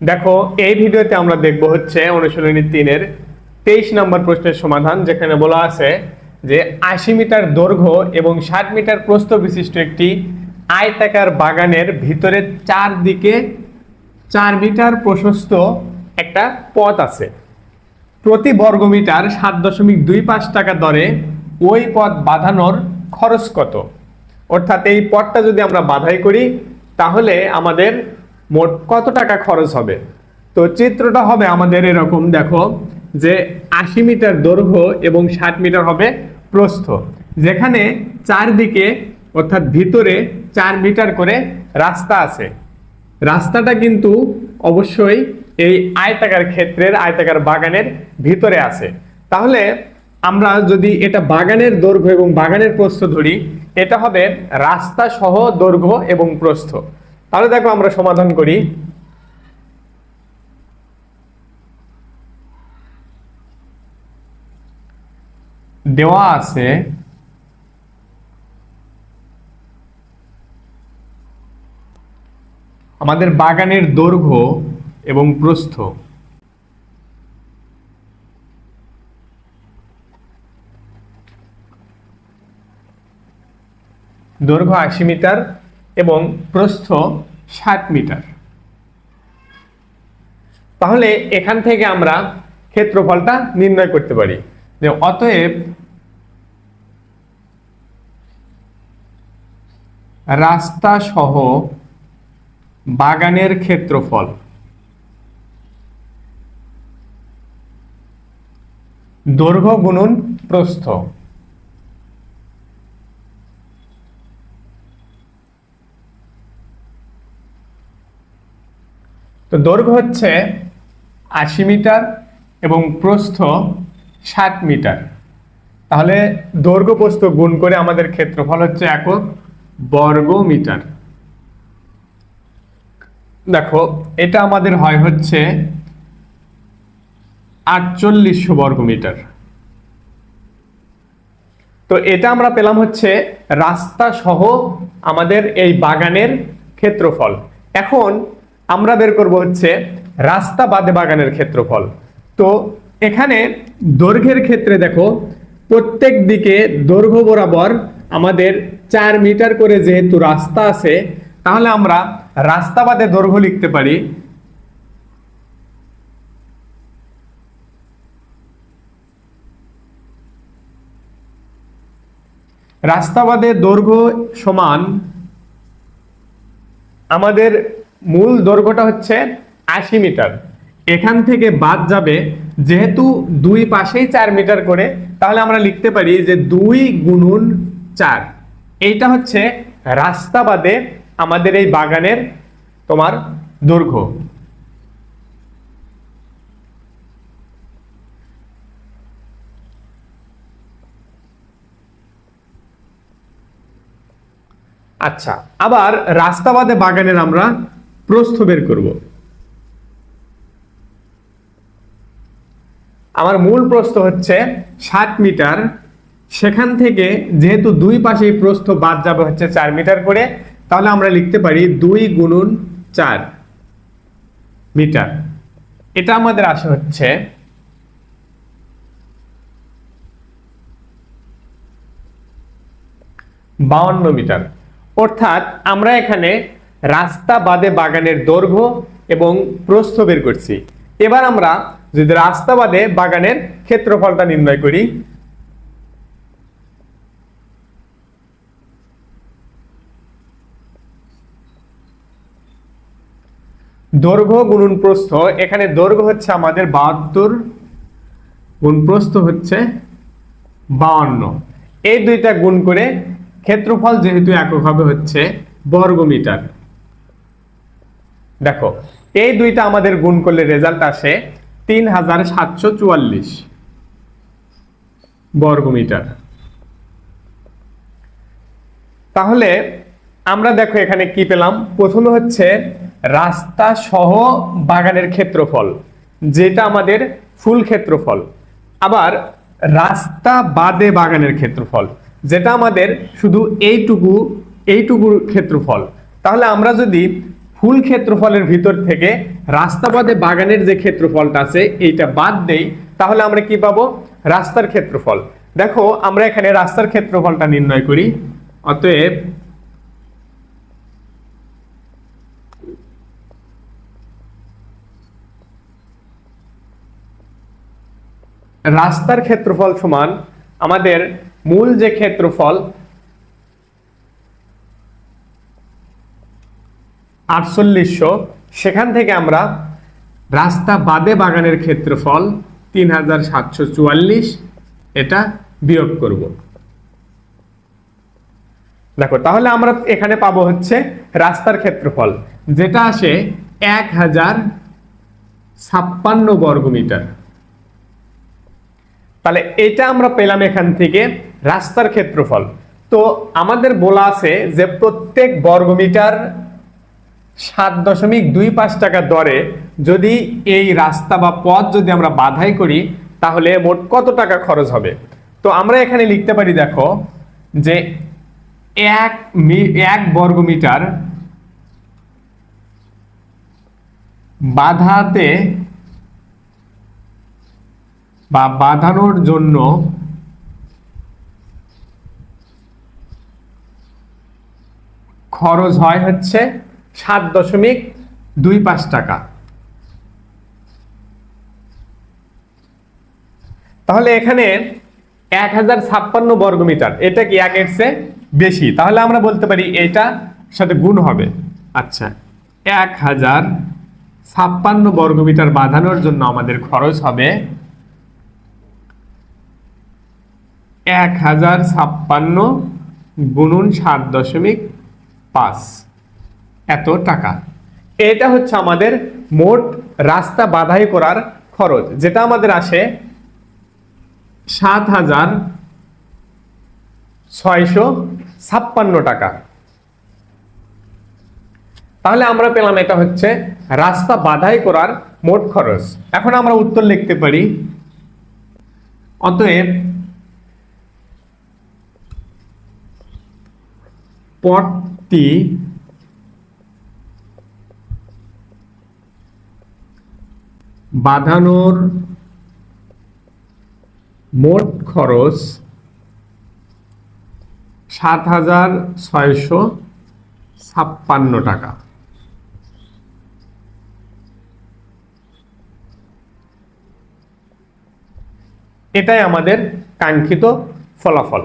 দেখো, এই ভিডিওতে আমরা দেখব হচ্ছে অনুশীলনী তিনের তেইশ নম্বর প্রশ্নের সমাধান, যেখানে বলা আছে যে আশি মিটার দৈর্ঘ্য এবং ষাট মিটার প্রস্থ বিশিষ্ট একটি আয়তাকার বাগানের ভিতরে চারদিকে চার মিটার প্রশস্ত একটা পথ আছে। প্রতি বর্গ মিটার সাত দশমিক দুই পাঁচ টাকা দরে ওই পথ বাঁধানোর খরচ কত? অর্থাৎ এই পথটা যদি আমরা বাধাই করি, তাহলে আমাদের মোট কত টাকা খরচ হবে? তো চিত্রটা হবে আমাদের এরকম, দেখো, যে আশি মিটার দৈর্ঘ্য এবং ষাট মিটার হবে প্রস্থ। যেখানে চারদিকে, অর্থাৎ ভিতরে চার মিটার করে রাস্তা আছে। রাস্তাটা কিন্তু অবশ্যই এই আয়তাকার ক্ষেত্রের, আয়তাকার বাগানের ভিতরে আছে। তাহলে আমরা যদি এটা বাগানের দৈর্ঘ্য এবং বাগানের প্রস্থ ধরি, এটা হবে রাস্তা সহ দৈর্ঘ্য এবং প্রস্থ। তাহলে দেখো আমরা সমাধান করি। দেওয়া আছে আমাদের বাগানের দৈর্ঘ্য এবং প্রস্থ। দৈর্ঘ্য আশি মিটার এবং প্রস্থ ষাট মিটার। তাহলে এখান থেকে আমরা ক্ষেত্রফলটা নির্ণয় করতে পারি যে অতএব রাস্তা সহ বাগানের ক্ষেত্রফল দৈর্ঘ্য গুণন প্রস্থ। তো দৈর্ঘ্য হচ্ছে আশি মিটার এবং প্রস্থ ষাট মিটার। তাহলে দৈর্ঘ্য প্রস্থ গুণ করে আমাদের ক্ষেত্রফল হচ্ছে একক বর্গ মিটার। দেখো, এটা আমাদের হয় হচ্ছে আটচল্লিশশো বর্গ মিটার। তো এটা আমরা পেলাম হচ্ছে রাস্তা সহ আমাদের এই বাগানের ক্ষেত্রফল। এখন আমরা বের করব হচ্ছে রাস্তা বাদে বাগানের ক্ষেত্রফল। তো এখানে দৈর্ঘ্যের ক্ষেত্রে দেখো, প্রত্যেক দিকে দৈর্ঘ্য বরাবর আমাদের চার মিটার করে যেহেতু রাস্তা আছে, তাহলে আমরা রাস্তা বাদে দৈর্ঘ্য লিখতে পারি রাস্তা বাদে দৈর্ঘ্য সমান আমাদের মূল দৈর্ঘ্যটা হচ্ছে আশি মিটার। এখান থেকে বাদ যাবে যেহেতু দুই পাশেই চার মিটার করে, তাহলে আমরা লিখতে পারি যে দুই গুণুন চার। এইটা হচ্ছে রাস্তা বাদে আমাদের এই বাগানের তোমার দৈর্ঘ্য। আচ্ছা আবার রাস্তা বাদে বাগানের আমরা প্রস্থ বের করব। আমার মূল প্রস্থ হচ্ছে ষাট মিটার। সেখান থেকে যেহেতু দুই পাশেই প্রস্থ বাদ যাবে হচ্ছে চার মিটার করে, তাহলে আমরা লিখতে পারি দুই গুণুন চার মিটার। এটা আমাদের আসে হচ্ছে বাউন্ন মিটার। অর্থাৎ আমরা এখানে রাস্তা বাদে বাগানের দৈর্ঘ্য এবং প্রস্থ বের করছি। এবার আমরা যদি রাস্তা বাদে বাগানের ক্ষেত্রফলটা নির্ণয় করি। দৈর্ঘ্য গুণন প্রস্থ, এখানে দৈর্ঘ্য হচ্ছে আমাদের বাহাত্তর, গুণ প্রস্থ হচ্ছে বাউন্ন এই দুইটা গুণ করে ক্ষেত্রফল যেহেতু একক হবে হচ্ছে বর্গ মিটার দেখো, এই দুইটা আমাদের গুণ করলে রেজাল্ট আসে তিন হাজার সাতশো চুয়াল্লিশ বর্গ মিটার তাহলে আমরা দেখো এখানে কি পেলাম? প্রথমে হচ্ছে রাস্তা সহ বাগানের ক্ষেত্রফল, যেটা আমাদের ফুল ক্ষেত্রফল। আবার রাস্তা বাদে বাগানের ক্ষেত্রফল, যেটা আমাদের শুধু এইটুকু, এইটুকুর ক্ষেত্রফল। তাহলে আমরা যদি ফুল ফুল ক্ষেত্রফলের ভিতর থেকে রাস্তা বাদে বাগানের যে ক্ষেত্রফলটা আছে, এইটা বাদ দেই। তাহলে আমরা কি পাবো? রাস্তার ক্ষেত্রফল। দেখো, আমরা এখানে রাস্তার ক্ষেত্রফলটা নির্ণয় করি। অতএব রাস্তার ক্ষেত্রফল সমান আমাদের মূল যে ক্ষেত্রফল আটচল্লিশশো। সেখান থেকে আমরা রাস্তা বাদে বাগানের ক্ষেত্রফল তিন হাজার সাতশো চুয়াল্লিশ, এটা বিয়োগ করব। দেখো, তাহলে আমরা এখানে পাবো হচ্ছে রাস্তার ক্ষেত্রফল, যেটা আসে এক হাজার ছাপ্পান্ন বর্গমিটার তাহলে এটা আমরা পেলাম এখান থেকে রাস্তার ক্ষেত্রফল। তো আমাদের বলা আছে যে প্রত্যেক বর্গমিটার সাত দশমিক দুই পাঁচ টাকা দরে যদি এই রাস্তা বা পথ যদি আমরা বাধাই করি, তাহলে মোট কত টাকা খরচ হবে? তো আমরা এখানে লিখতে পারি, দেখো, যে এক এক বর্গমিটার বাধাতে বা বাঁধানোর জন্য খরচ হয় হচ্ছে সাত দশমিক দুই পাঁচ টাকা। তাহলে এখানে এক হাজার ছাপ্পান্ন বর্গমিটার এটা কি একের চেয়ে বেশি? তাহলে আমরা বলতে পারি এটা সাথে গুণ হবে। আচ্ছা এক হাজার ছাপ্পান্ন বর্গমিটার বাঁধানোর জন্য আমাদের খরচ হবে এক হাজার ছাপ্পান্ন গুণন সাত দশমিক পাঁচ। এত টাকা। এটা হচ্ছে আমাদের মোট রাস্তা বাধাই করার খরচ, যেটা আমাদের আসে সাত হাজার ছয়শো ছাপ্পান্ন টাকা। তাহলে আমরা পেলাম এটা হচ্ছে রাস্তা বাধাই করার মোট খরচ। এখন আমরা উত্তর লিখতে পারি। অতএব পথটি বাঁধানোর মোট খরচ সাত হাজার ছয়শো ছাপ্পান্ন টাকা। এটাই আমাদের কাঙ্ক্ষিত ফলাফল।